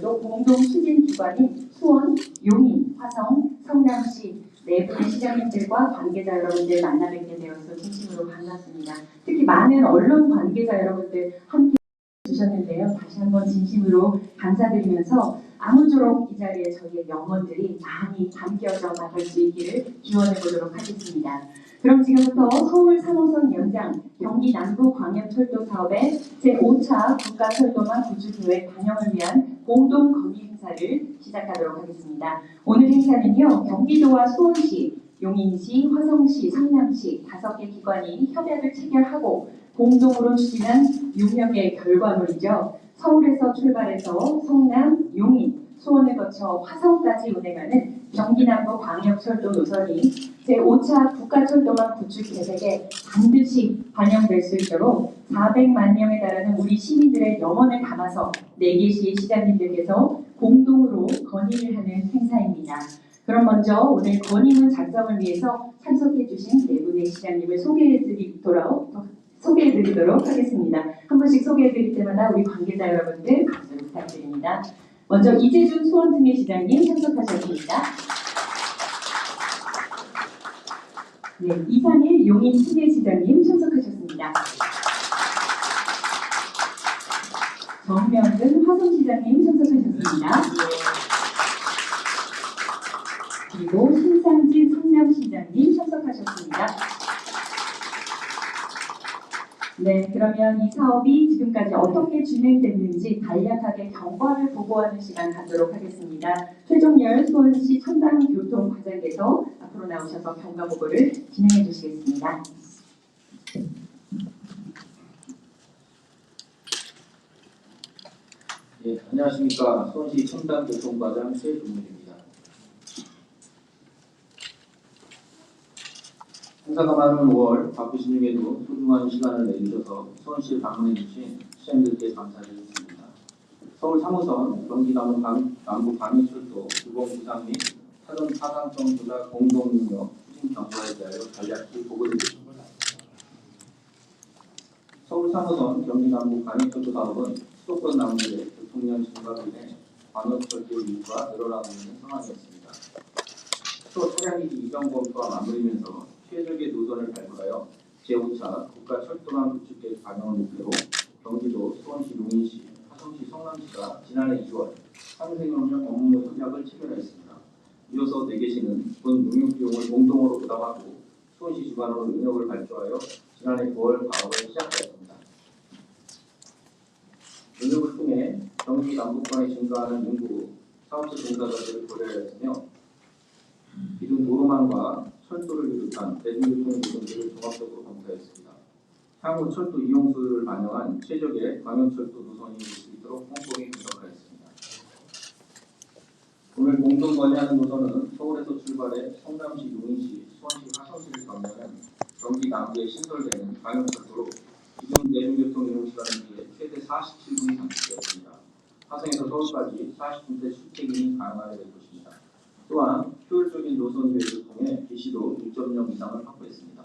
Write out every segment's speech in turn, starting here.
또 공동 추진 기관인 수원, 용인, 화성, 성남시 네 분의 시장님들과 관계자 여러분들 만나 뵙게 되어서 진심으로 반갑습니다. 특히 많은 언론 관계자 여러분들 함께 주셨는데요. 다시 한번 진심으로 감사드리면서 아무쪼록 이 자리에 저희의 영혼들이 많이 담겨져 나갈 수 있기를 기원해 보도록 하겠습니다. 그럼 지금부터 서울 3호선 연장 경기 남부 광역철도 사업의 제5차 국가철도망 구축 계획 반영을 위한 공동 건의 행사를 시작하도록 하겠습니다. 오늘 행사는요 경기도와 수원시, 용인시, 화성시, 성남시 다섯 개 기관이 협약을 체결하고 공동으로 추진한 6년의 결과물이죠. 서울에서 출발해서 성남, 용인, 수원을 거쳐 화성까지 운행하는 경기 남부 광역철도 노선이 제5차 국가철도망 구축 계획에 반드시 반영될 수 있도록 400만 명에 달하는 우리 시민들의 염원을 담아서 4개시 시장님들께서 공동으로 건의를 하는 행사입니다. 그럼 먼저 오늘 건의문 작성을 위해서 참석해 주신 네 분의 시장님을 소개해드리도록 소개해드리도록 하겠습니다. 한 분씩 소개해드릴 때마다 우리 관계자 여러분들 박수 부탁드립니다. 먼저 이재준 수원특례 시장님 참석하셨습니다. 네, 이상일 용인 특례 시장님 참석하셨습니다. 정명근 화성시장님 참석하셨습니다. 그리고 신상진 성남시장님 참석하셨습니다. 네, 그러면 이 사업이 지금까지 어떻게 진행됐는지 간략하게 경과를 보고하는 시간 갖도록 하겠습니다. 최종열 수원시 첨단교통과장께서 앞으로 나오셔서 경과 보고를 진행해 주시겠습니다. 예, 안녕하십니까. 수원시 첨단교통과장 최종문입니다. 행사가 많은 5월 바쁘신 중에도 소중한 시간을 내주셔서 수원시를 방문해 주신 시장님들께 감사드리겠습니다. 서울 3호선 경기 남부 강, 남부 강의철도 주공 부상 및 사전 타당성 조사 공동운영 추진 경과에 대하여 간략히 보고드리겠습니다. 서울 3호선 경기 남부 강의철도 사업은 수도권 남부의 교통량 증가로 인해 광역철도 인구가 늘어나고 있는 상황이었습니다. 또 차량기기 이전 검토와 맞물리면서 최적의 노선을 발굴하여 제5차 국가철도망 구축계획 반영을 목표로 경기도 수원시 용인시 화성시 성남시가 지난해 2월 상생협력 업무 협약을 체결하였습니다. 이어서 4개시는 본 용역 비용을 공동으로 부담하고 수원시 주관으로 용역을 발주하여 지난해 9월 가업을 시작하였습니다. 용역을 통해 경기 남북권에 증가하는 인구, 사업체 종사자들을 고려하였으며 기존 도로망과 철도를 비롯한 대중교통 노선들을 종합적으로 검토했습니다. 향후 철도 이용수를 반영한 최적의 광역철도 노선이 될 수 있도록 꼼꼼히 분석하였습니다. 오늘 공동 건의하는 노선은 서울에서 출발해 성남시, 용인시, 수원시, 화성시를 경유하는 경기 남부에 신설되는 광역철도로 기존 대중교통 이용 시간에 비해 최대 47분이 단축되었습니다. 화성에서 서울까지 40분대 출퇴근이 가능하게 될 것입니다. 또한 효율적인 노선 계획을 통해 비시도 1.0 이상을 확보했습니다.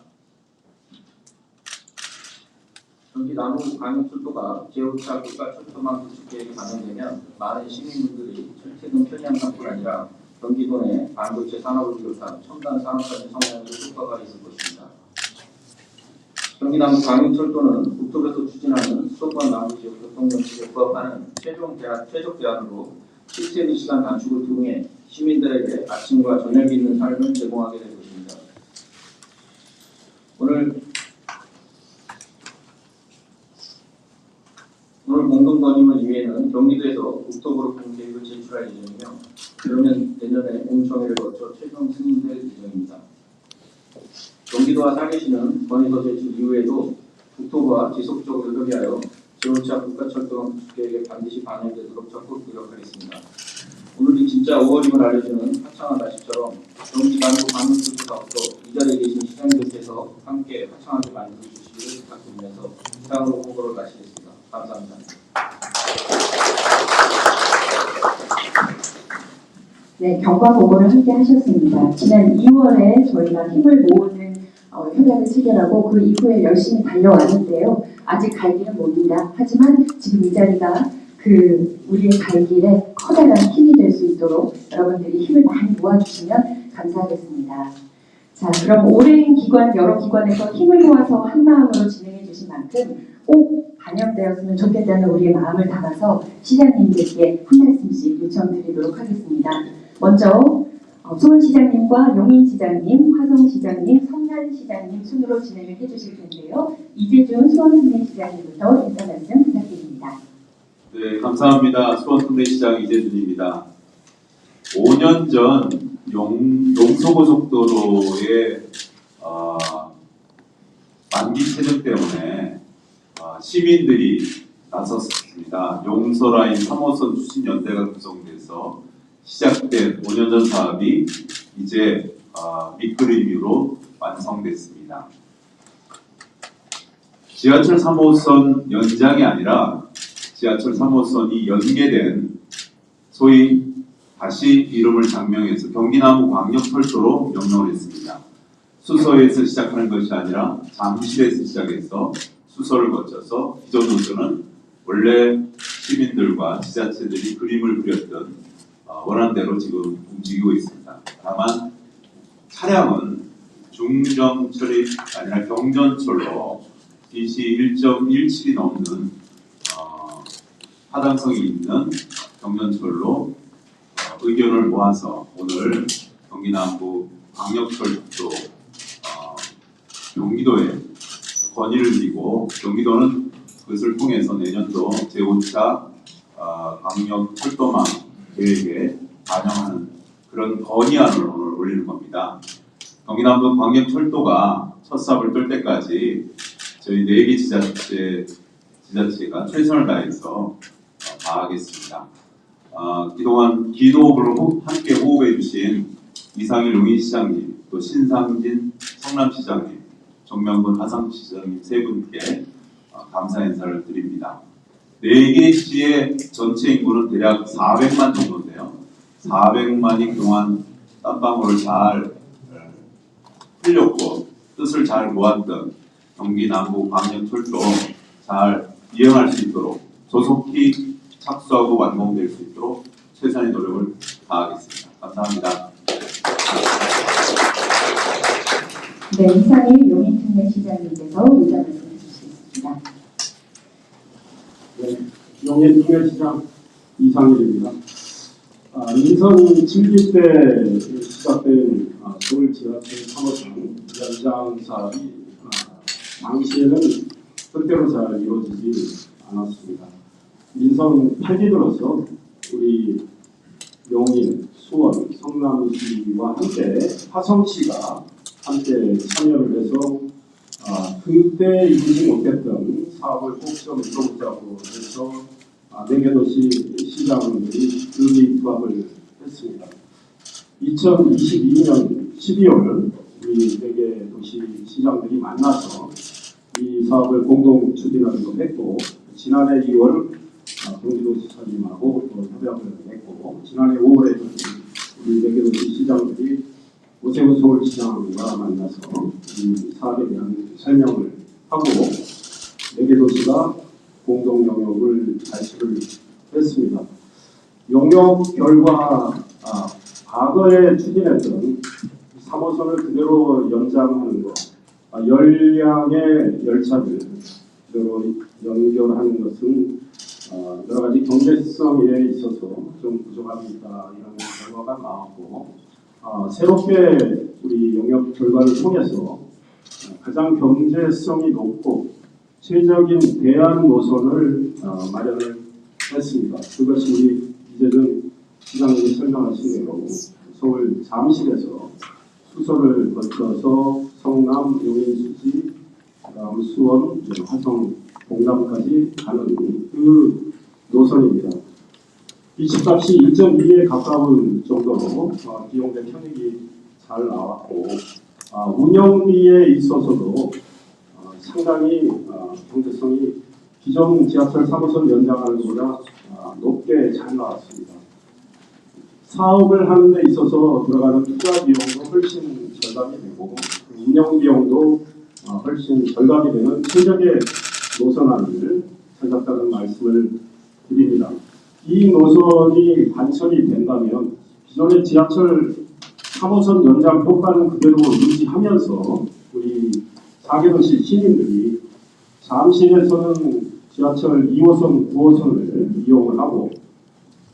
경기 남부 광역 철도가 제5차 국가 철도망 구축 계획이 반영되면 많은 시민분들이 출퇴근 편리함뿐 아니라 경기도 내 반도체 산업을 비롯한 첨단 산업까지 성장에도 효과가 있을 것입니다. 경기 남부 광역철도는 국토부에서 추진하는 수도권 남부 지역 교통정책에 부합하는 최종 대안, 최적 대안으로 실제의 시간 단축을 통해 시민들에게 아침과 저녁이 있는 삶을 제공하게 될 것입니다. 오늘 오늘 공동 건의문 이외에는 경기도에서 국토부로 본 계획을 제출할 예정이며 그러면 내년에 공청회를 거쳐 최종 승인될 예정입니다. 경기도와 상해시는 건의서 제출 이후에도 국토부와 지속적으로 협의하여 제5차 국가철도망 구축 계획에 반드시 반영되도록 적극 노력하겠습니다. 오늘이 진짜 5월임을 알려주는 화창한 날씨처럼 경기 남부 방문수도 사업도 이 자리에 계신 시장님들께서 함께 화창하게 만들어 주시기를 부탁드리면서 이상으로 보고를 마치겠습니다. 감사합니다. 네, 경과 보고를 함께 하셨습니다. 지난 2월에 저희가 힘을 모으는 어, 협약을 체결하고 그 이후에 열심히 달려왔는데요. 아직 갈 길은 멉니다. 하지만 지금 이 자리가 그 우리의 갈 길에 커다란 힘이 될 수 있도록 여러분들이 힘을 많이 모아주시면 감사하겠습니다. 자, 그럼 오랜 기관, 여러 기관에서 힘을 모아서 한 마음으로 진행해 주신 만큼 꼭 반영되었으면 좋겠다는 우리의 마음을 담아서 시장님들께 한 말씀씩 요청드리도록 하겠습니다. 먼저 어, 수원시장님과 용인시장님, 화성시장님, 성남시장님 순으로 진행을 해주실 텐데요. 이재준 수원특례시장님부터 인사 말씀 부탁드립니다. 네, 감사합니다. 수원특례시장 이재준입니다. 5년 전 용, 용서고속도로의 어, 만기 체증 때문에 어, 시민들이 나섰습니다. 용서라인 3호선 추진 연대가 구성돼서 시작된 5년 전 사업이 이제 어, 밑그림으로 완성됐습니다. 지하철 3호선 연장이 아니라 지하철 3호선이 연계된 소위 다시 이름을 장명해서 경기남부 광역철도로 명명을 했습니다. 수서에서 시작하는 것이 아니라 잠실에서 시작해서 수서를 거쳐서 기존 노선은 원래 시민들과 지자체들이 그림을 그렸던 어, 원안대로 지금 움직이고 있습니다. 다만 차량은 중정철이 아니라 경전철로 DC 1.17이 넘는 어, 타당성이 있는 경전철로 어, 의견을 모아서 오늘 경기 남부 광역철도 어, 경기도에 건의를 드리고 경기도는 그것을 통해서 내년도 제5차 어, 광역철도망 계획에 반영하는 그런 건의안을 오늘 올리는 겁니다. 경기남부 광역철도가 첫 삽을 뜰 때까지 저희 네 개 지자체 지자체가 최선을 다해서 어, 다하겠습니다. 어, 그동안 기도를 호- 함께 호흡해 주신 이상일 용인시장님, 또 신상진 성남시장님, 정명근 하상시장님 세 분께 어, 감사 인사를 드립니다. 네개 시의 전체 인구는 대략 400만 정도인데요. 400만이 그동안 땀방울을 잘 어, 흘렸고 뜻을 잘 모았던 경기 남부 광역철도 잘 이행할 수 있도록 조속히 착수하고 완공될 수 있도록 최선의 노력을 다하겠습니다. 감사합니다. 네, 이상일 용인특례 시장님께서 의사 말씀 해 주시겠습니다. 통일시장 이상일입니다. 아, 인선 7기 때 시작된 아, 서울 지하철 3호선 연장 사업이 아, 당시에는 뜻대로 잘 이루어지지 않았습니다. 민선 8기 들어서 우리 용인, 수원, 성남시와 함께 화성시가 함께 참여를 해서 아, 그때 이루지 못했던 사업을 꼭좀 이뤄보자고 해서 아, 네개 도시 시장들이 의기투합을 했습니다. 2022년 12월 우리 네개 도시 시장들이 만나서 이 사업을 공동 추진하기로 했고 지난해 2월 아, 경기도지사님하고 또 협약을 했고 지난해 5월에 우리 네개 도시 시장들이 오세훈 서울시장과 만나서 이 사업에 대한 설명을 하고 네 개 도시가 공동 영역을 발표를 했습니다. 영역 결과 아, 과거에 추진했던 3호선을 그대로 연장하는 것, 아, 열량의 열차를 그대로 연결하는 것은 어, 여러 가지 경제성에 있어서 좀 부족함이 있다 이런 결과가 나왔고 어, 새롭게 우리 영역 결과를 통해서 어, 가장 경제성이 높고 최적인 대안 노선을 어, 마련을 했습니다. 그것이 우리 이재준 시장님이 설명하신 대로 서울 잠실에서 수서를 거쳐서 성남, 용인, 수지, 그다음 수원, 화성, 공담까지 가는 그 노선입니다. 이 집값이 1.2에 가까운 정도로 어, 비용대 편익이 잘 나왔고 아, 운영비에 있어서도 어, 상당히 어, 경제성이 기존 지하철 3호선 연장하는 것보다 어, 높게 잘 나왔습니다. 사업을 하는 데 있어서 들어가는 투자 비용도 훨씬 절감이 되고 그 운영 비용도 어, 훨씬 절감이 되는 최적의 노선안을 찾았다는 말씀을 드립니다. 이 노선이 관철이 된다면 기존의 지하철 3호선 연장 효과는 그대로 유지하면서 우리 4개 도시 시민들이 잠실에서는 지하철 2호선, 9호선을 이용을 하고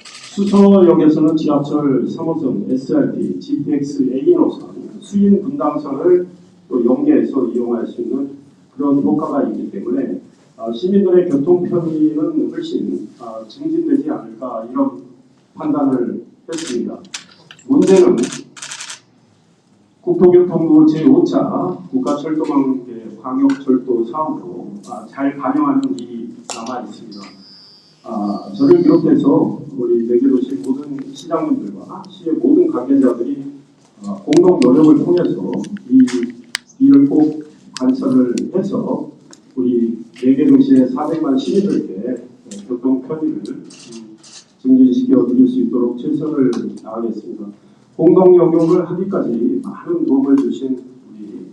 수서역에서는 지하철 3호선, SRT, GTX A 노선, 수인 분당선을 또 연계해서 이용할 수 있는 그런 효과가 있기 때문에 어, 시민들의 교통 편의는 훨씬 어, 증진되지 않을까 이런 판단을 했습니다. 문제는 국토교통부 제5차 국가철도망계 광역철도 사업으로 아, 잘 반영하는 일이 남아 있습니다. 아, 저를 비롯해서 우리 네개도시 모든 시장님들과 시의 모든 관계자들이 어, 공동 노력을 통해서 이 일을 꼭 관철을 해서 우리 네개 도시의 400만 시민들께 어, 교통 편의를 음, 증진시켜 드릴 수 있도록 최선을 다하겠습니다. 공동 영역을 하기까지 많은 도움을 주신 우리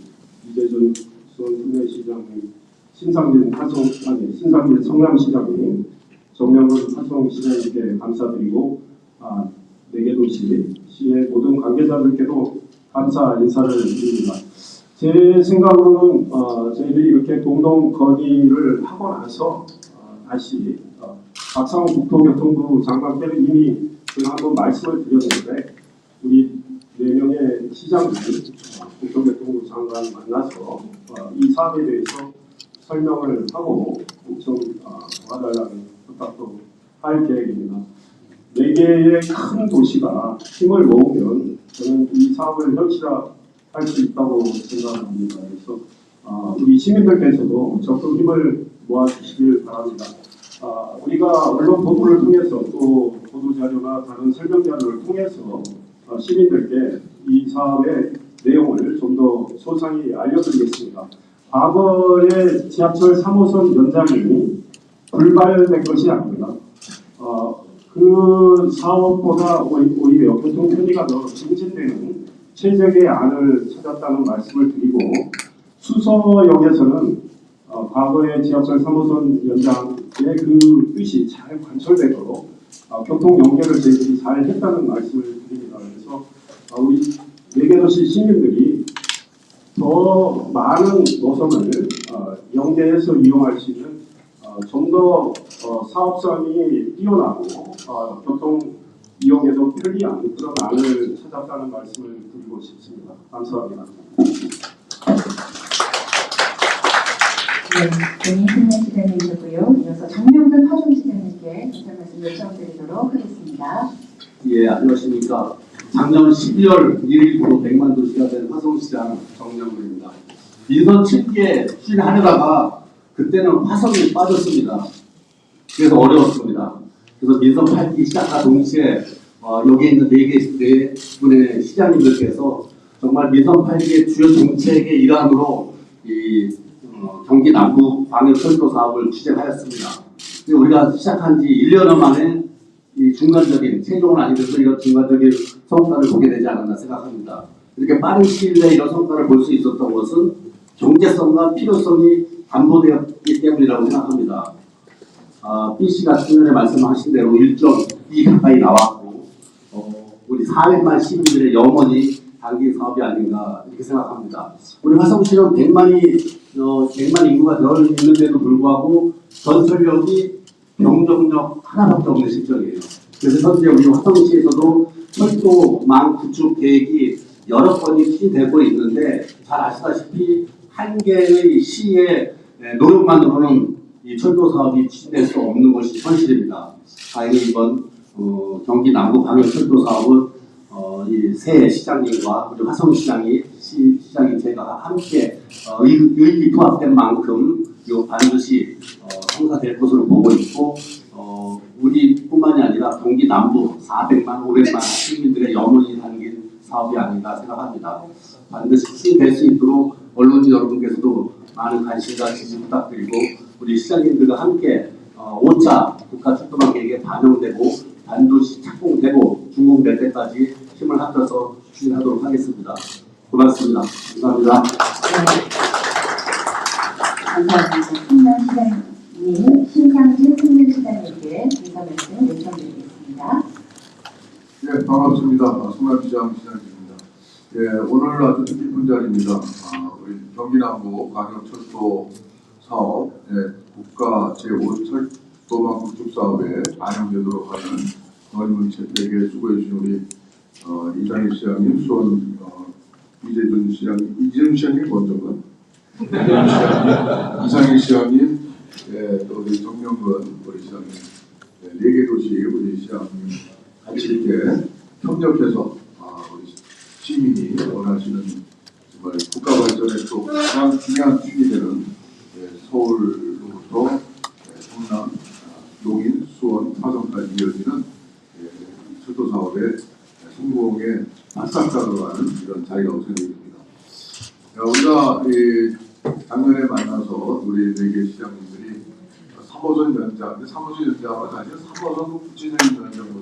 이재준 수원시장님, 신상진 화성 아니 신상진 성남시장님, 정명근 화성시장님께 감사드리고 아, 네개 도시 시의 모든 관계자들께도 감사 인사를 드립니다. 제 생각으로는 어, 저희들이 이렇게 공동 건의를 하고 나서 어, 다시 어, 박상호 국토교통부 장관께는 이미 제가 한번 말씀을 드렸는데 우리 네 명의 시장들이 어, 국토교통부 장관 만나서 어, 이 사업에 대해서 설명을 하고 좀 어, 도와달라는 부탁도 할 계획입니다. 네 개의 큰 도시가 힘을 모으면 저는 이 사업을 현실화 할 수 있다고 생각합니다. 그래서 어, 우리 시민들께서도 적극 힘을 모아주시길 바랍니다. 아, 우리가 언론 보도를 통해서 또 보도 자료나 다른 설명 자료를 통해서 어, 시민들께 이 사업의 내용을 좀 더 소상히 알려드리겠습니다. 과거의 지하철 3호선 연장이 불발된 것이 아닙니다. 어, 그 사업보다 오히- 오히려 교통 편의가 더 증진되는 최적의 안을 찾았다는 말씀을 드리고 수서역에서는 어, 과거의 지하철 3호선 연장의 그 뜻이 잘 관철되도록 어, 교통 연계를 저희들이 잘 했다는 말씀을 드립니다. 그래서 어, 우리 네개도시 시민들이 더 많은 노선을 어, 연계해서 이용할 수 있는 어, 좀더 어, 사업성이 뛰어나고 어, 교통 이용에도 편리한 그런 안을 찾았다는 말씀을 드리고 싶습니다. 감사합니다. 네, 신년 시장님이셨고요. 이어서 정명근 화종 시장님께 인사 말씀 요청드리도록 하겠습니다. 예, 안녕하십니까. 작년 12월 1일부로 100만 도시가 된 화성시장 정명근입니다. 민선 7개 추진하려다가 그때는 화성이 빠졌습니다. 그래서 어려웠습니다. 그래서 민선 8기 시작과 동시에 어, 여기 있는 4개, 네 분의 시장님들께서 정말 민선 8기의 주요 정책의 일환으로 이 어, 경기 남부 광역철도 사업을 추진하였습니다. 근데 우리가 시작한 지 1년 만에 이 중간적인 최종은 아니더라도 이런 중간적인 성과를 보게 되지 않았나 생각합니다. 이렇게 빠른 시일 내에 이런 성과를 볼 수 있었던 것은 경제성과 필요성이 담보되었기 때문이라고 생각합니다. 아, B 씨가 중년에 말씀하신 대로 1.2 가까이 나왔고 어, 우리 400만 시민들의 영원히 단기 사업이 아닌가 이렇게 생각합니다. 우리 화성시는 100만이 어, 100만 인구가 덜 있는데도 불구하고 전철력이 경정력 하나밖에 없는 실정이에요. 그래서 현재 우리 화성시에서도 철도망 구축 계획이 여러 건이 추진되고 있는데 잘 아시다시피 한 개의 시의 에, 노력만으로는 이 철도 사업이 추진될 수 없는 것이 현실입니다. 다행히 이번 어, 경기 남부 광역 철도 사업은 어, 이새 시장님과 우리 화성 시장이 시, 시장인 제가 함께 어, 의- 의기투합된 만큼 요 반드시 어, 성사될 것으로 보고 있고 어, 우리뿐만이 아니라 경기 남부 400만 500만 시민들의 영원히 담긴 사업이 아닌가 생각합니다. 반드시 추진될 수 있도록 언론인 여러분께서도 많은 관심과 지지 부탁드리고 우리 시장님들과 함께 어, 5차 국가 축구만 계획에 반영되고 반드시 착공되고 준공될 때까지 힘을 합쳐서 추진하도록 하겠습니다. 고맙습니다. 감사합니다. 감사합니다. 신당 시장님, 신상진 승민 시장님께 인사 말씀 요청드리겠습니다. 네, 반갑습니다. 아, 송남시장 시장입니다. 예, 오늘 아주 뜻깊은 자리입니다. 아, 우리 경기남부 광역철도 사업, 예, 국가 제5 철도망 구축 사업에 반영되도록 하는 건물 채택에 수고해 주신 우리 어, 이장희 시장님, 수원 어, 이재준 시장님, 이재준 시장님 먼저가 이재준 시장님, 이상희 시장님, 예, 또 우리 정명근 우리 시장님, 네, 네개 도시 우리 시장님 같이 이렇게 협력해서 아, 우리 시민이 원하시는 정말 국가 발전에 또 가장 중요한 축이 되는 예, 서울로부터 예, 성남, 아, 용인, 수원, 화성까지 이어지는 예, 철도 사업의 성공에 맞상가로 가는 이런 자리라고 생각이 듭니다. 야, 우리가 이 작년에 만나서 우리 네개 시장님들이 3호선 연장, 근데 3호선 연장은 사실 3호선 구체적인 연장으로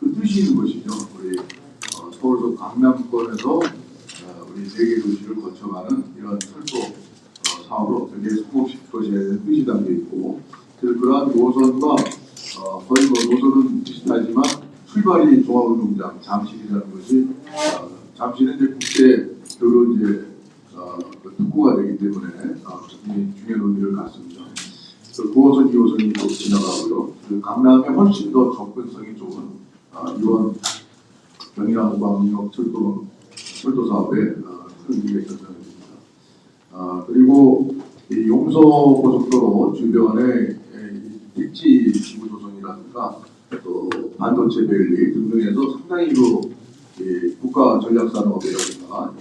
그 뜻이 있는 것이죠. 우리 어, 서울서 강남권에서 어, 우리 네개 도시를 거쳐가는 이런 철도 어, 사업을 어떻게 성공시킬 것에 대한 뜻이 담겨 있고 그래서 그러한 노선과 어, 거의 뭐 노선은 비슷하지만 출발이 종합운동장 잠실이라는 것이 어, 잠실은 이제 국제 도로 이제 어, 그 특구가 되기 때문에 어, 굉장히 중요한 의미를 갖습니다. 그 9호선, 2호선이 또 지나가고요. 그 강남에 훨씬 더 접근성이 좋은 아, 이번 경의남 광역 철도 철도 사업에 어, 큰 의미가 생각합니다. 아, 그리고 이 용서 고속도로 주변에 이 택지 지구 조성이라든가 또 반도체 밸리 등등에서 상당히 그이 국가 전략 산업이라든가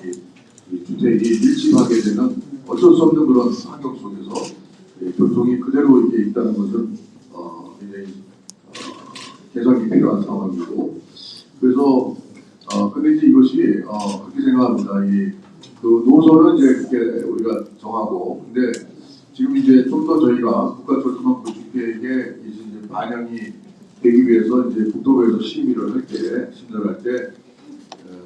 주택이 밀집하게 되는 어쩔 수 없는 그런 환경 속에서 이 교통이 그대로 이렇게 있다는 것은 어, 굉장히 어, 개선이 필요한 상황이고 그래서 어 근데 이제 이것이 어 그렇게 생각합니다. 이 그 노선은 이제 그렇게 우리가 정하고 근데 지금 이제 좀 더 저희가 국가철도망 구축 계획에 이제 반영이 되기 위해서 이제 국토부에서 심의를 할 때 심사를 할때 어,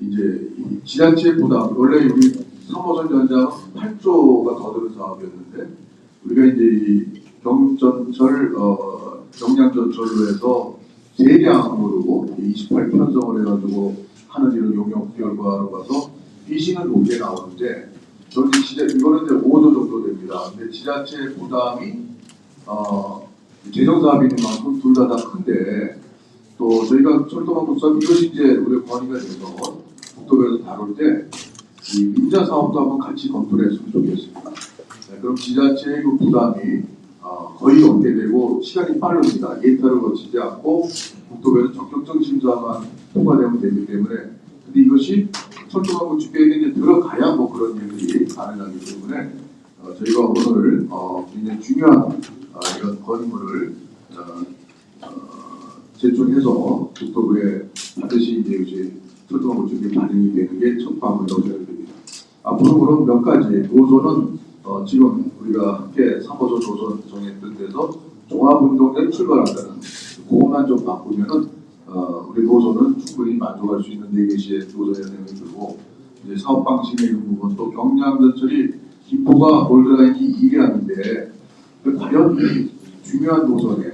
이제 이 지자체 부담 원래 우리 3호선 연장 8조가 더 드는 사업이었는데 우리가 이제 이 경전철 어 경량전철로 해서 대량으로 28 편성을 해가지고 하는 이런 용역 결과로 봐서 비시는 높게 나오는데 저는 지자 이거는 이제 5조 정도 됩니다. 근데 지자체 부담이 어 재정 사업이 있는 만큼 둘 다 다 큰데 또 저희가 철도망 국사 이것이 이제 우리 권위가 돼서 국토부에서 다룰 때 이 민자 사업도 한번 같이 검토를 했으면 좋겠습니다. 네, 그럼 지자체의 그 부담이 어, 거의 없게 되고 시간이 빠릅니다. 예타를 거치지 않고 국토부에서 적격적 심사만 통과되면 되기 때문에 근데 이것이 철도망 구축계획에 이제 들어가야 뭐 그런 일들이 가능하기 때문에 어, 저희가 오늘 어, 굉장히 중요한 어, 이런 건물을 어, 어, 제출해서 국토부에 반드시 이제 이제 철도망 구축이 반영이 되는 게 첫 방문이라고 생각됩니다. 앞으로 그럼 몇 가지 노선은 어, 지금 우리가 함께 3호선 노선 정했던 데서 종합운동장 출발한다는 그것만 좀 바꾸면은 어, 우리 노선은 충분히 만족할 수 있는 네 개시의 노선이라는 생각이 들고 이제 사업 방식의 부분 또 경량전철이 김포가 골드라인이 1위라는데 그 과연 이 중요한 노선에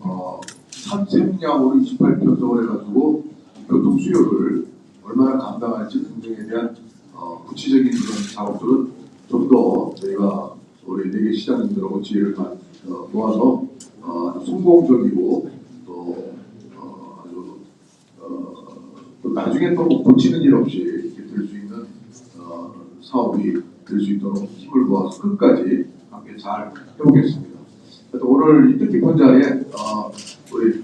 어, 산책량으로 28편성을 해가지고 교통 수요를 얼마나 감당할지 등등에 대한 어, 구체적인 그런 작업들은 좀 더 저희가 우리 네개 시장님들하고 지혜를 다, 어, 모아서 어, 성공적이고 또 어, 아주 어, 또 나중에 또 고치는 일 없이 될 수 있는 어, 사업이 될 수 있도록 힘을 모아서 끝까지 함께 잘 해보겠습니다. 오늘 이 뜻깊은 자리에 어, 우리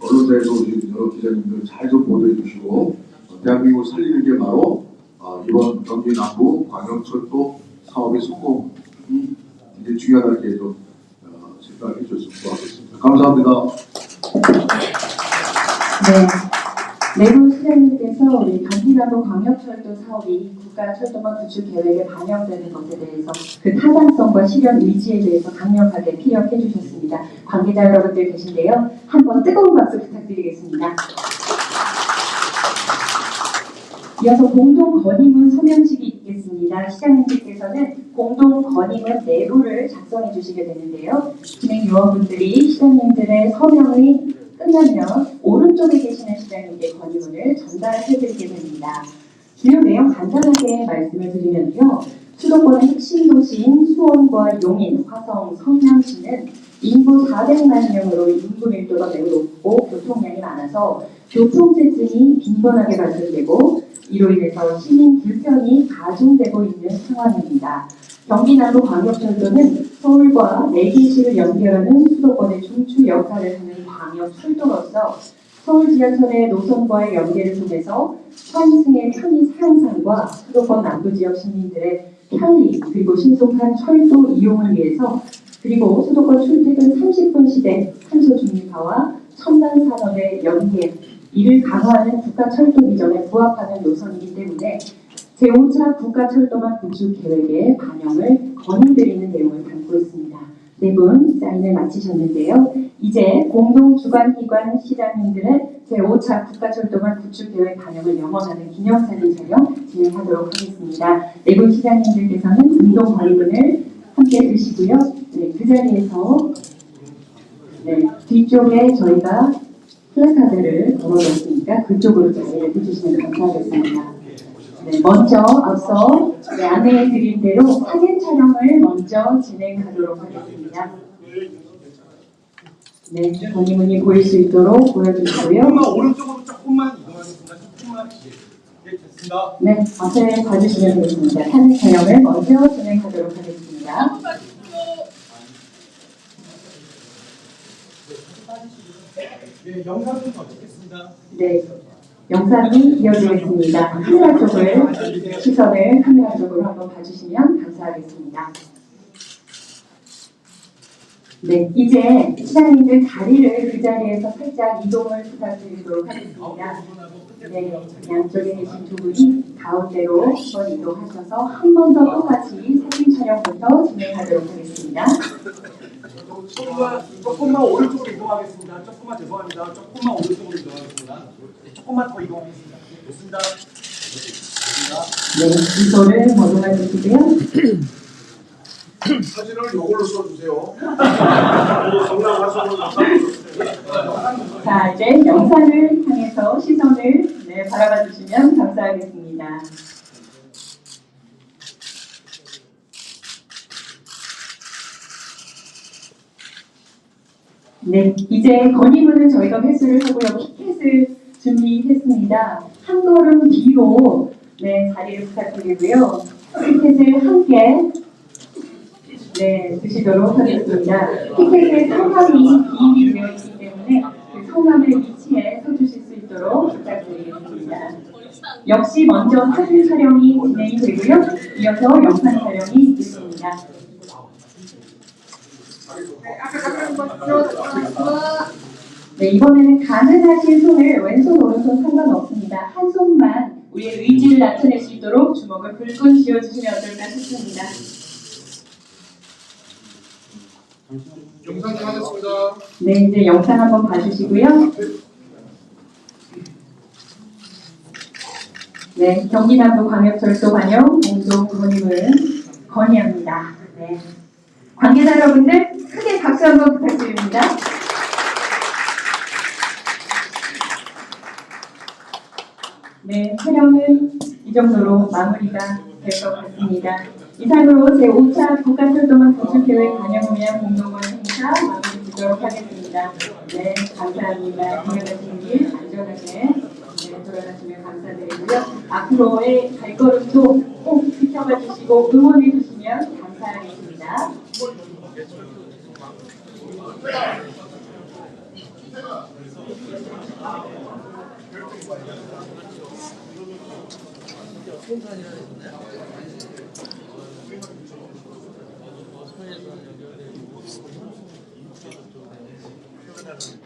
언론사에서 오신 여러 기자님들 잘 좀 보도해 주시고 어, 대한민국을 살리는 게 바로 어, 이번 경기 남부 광역철도 사업의 성공이 굉장히 중요하다는 좀 어, 생각해 주셨으면 좋겠습니다. 감사합니다. 네. 내부 시장님께서 우리 경기남부 광역철도 사업이 국가 철도망 구축 계획에 반영되는 것에 대해서 그 타당성과 실현 의지에 대해서 강력하게 피력해 주셨습니다. 관계자 여러분들 계신데요. 한번 뜨거운 박수 부탁드리겠습니다. 이어서 공동 건의문 서명식이 있겠습니다. 시장님들께서는 공동 건의문 내부를 작성해 주시게 되는데요. 진행 요원분들이 시장님들의 서명이 끝나면 오른쪽에 계시는 시장님께 건의문을 전달해 드리게 됩니다. 주요 내용 간단하게 말씀을 드리면요. 수도권의 핵심 도시인 수원과 용인, 화성, 성남시는 인구 400만 명으로 인구 밀도가 매우 높고 교통량이 많아서 교통체증이 빈번하게 발생되고 이로 인해서 시민 불편이 가중되고 있는 상황입니다. 경기 남부 광역철도는 서울과 내기시를 연결하는 수도권의 중추 역할을 하는 광역 철도로서 서울 지하철의 노선과의 연계를 통해서 환승의 편의 향상과 수도권 남부 지역 시민들의 편리 그리고 신속한 철도 이용을 위해서 그리고 수도권 출퇴근 30분 시대 탄소 중립화와 첨단 산업의 연계 이를 강화하는 국가 철도 비전에 부합하는 노선이기 때문에 제5차 국가 철도망 구축 계획의 반영을 건의드리는 내용을 담고 있습니다. 네 분 사인을 마치셨는데요. 이제 공동 주관기관 시장님들의 제5차 국가 철도망 구축 계획 반영을 염원하는 기념사진 촬영 진행하도록 하겠습니다. 네 분 시장님들께서는 운동 관리분을 함께 드시고요. 네, 그 자리에서 네, 뒤쪽에 저희가 플래카드를 걸어놓으니까 그쪽으로 자리를 해주시면 감사하겠습니다. 네, 먼저 앞서 네, 안내해 드린 대로 사진 촬영을 먼저 진행하도록 하겠습니다. 네, 본인분이 보일 수 있도록 보여주시고요. 조금만 오른쪽으로 조금만 이동하겠습니다. 조금만 예, 됐습니다. 네, 앞에 봐주시면 되겠습니다. 사진 촬영을 먼저 진행하도록 하겠습니다. 네, 영상이 이어지겠습니다. 카메라 쪽을 시선을 카메라 쪽으로 한번 봐주시면 감사하겠습니다. 네, 이제 시장님들 다리를 그 자리에서 살짝 이동을 부탁드리도록 하겠습니다. 네, 양쪽에 계신 두 분이 가운데로 한번 이동하셔서 한 번 더 똑같이 사진 촬영부터 진행하도록 하겠습니다. 조금만 조금만 오른쪽으로 이동하겠습니다. 조금만 죄송합니다. 조금만 오른쪽으로 이동하겠습니다. 네, 조금만 더 이동하겠습니다. 됐습니다. 네, 미소를 머금어 주시고요. 사진을 이걸로 써주세요. 자, 이제 영상을 향해서 시선을 네, 바라봐 주시면 감사하겠습니다. 네, 이제 건의문은 저희가 회수를 하고요. 피켓을 준비했습니다. 한 걸음 뒤로 네, 자리를 부탁드리고요. 피켓을 함께 네, 드시도록 하겠습니다. 피켓의 성함이 기입이 되어 있기 때문에 그 성함을 위치에 써주실 수 있도록 부탁드리겠습니다. 역시 먼저 사진 촬영이 진행이 되고요. 이어서 영상 촬영이 있겠습니다. 네, 이번에는 가능하신 손을 왼손, 오른손 상관없습니다. 한 손만 우리의 의지를 나타낼 수 있도록 주먹을 불끈 쥐어주시면 어떨까 싶습니다. 영상 좀 하겠습니다. 네, 이제 영상 한번 봐주시고요. 네, 경기남부 광역철도 반영 공동 건의문 건의합니다. 네. 관계자 여러분들 크게 박수 한번 부탁드립니다. 네, 촬영은 이 정도로 마무리가 될 것 같습니다. 이상으로 제5차 국가철도망 구축계획 반영을 위한 공동원 행사 마무리 짓도록 하겠습니다. 네, 감사합니다. 돌아가시는 길 안전하게 네, 돌아가시면 감사드리고요. 앞으로의 발걸음도 꼭 지켜봐 주시고 응원해 주시면 감사하겠 있습니다.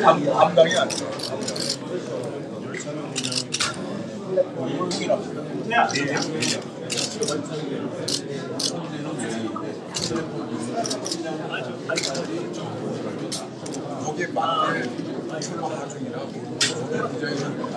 감당이 거기에 맞게 출마 중이라고 네, 안녕하세요.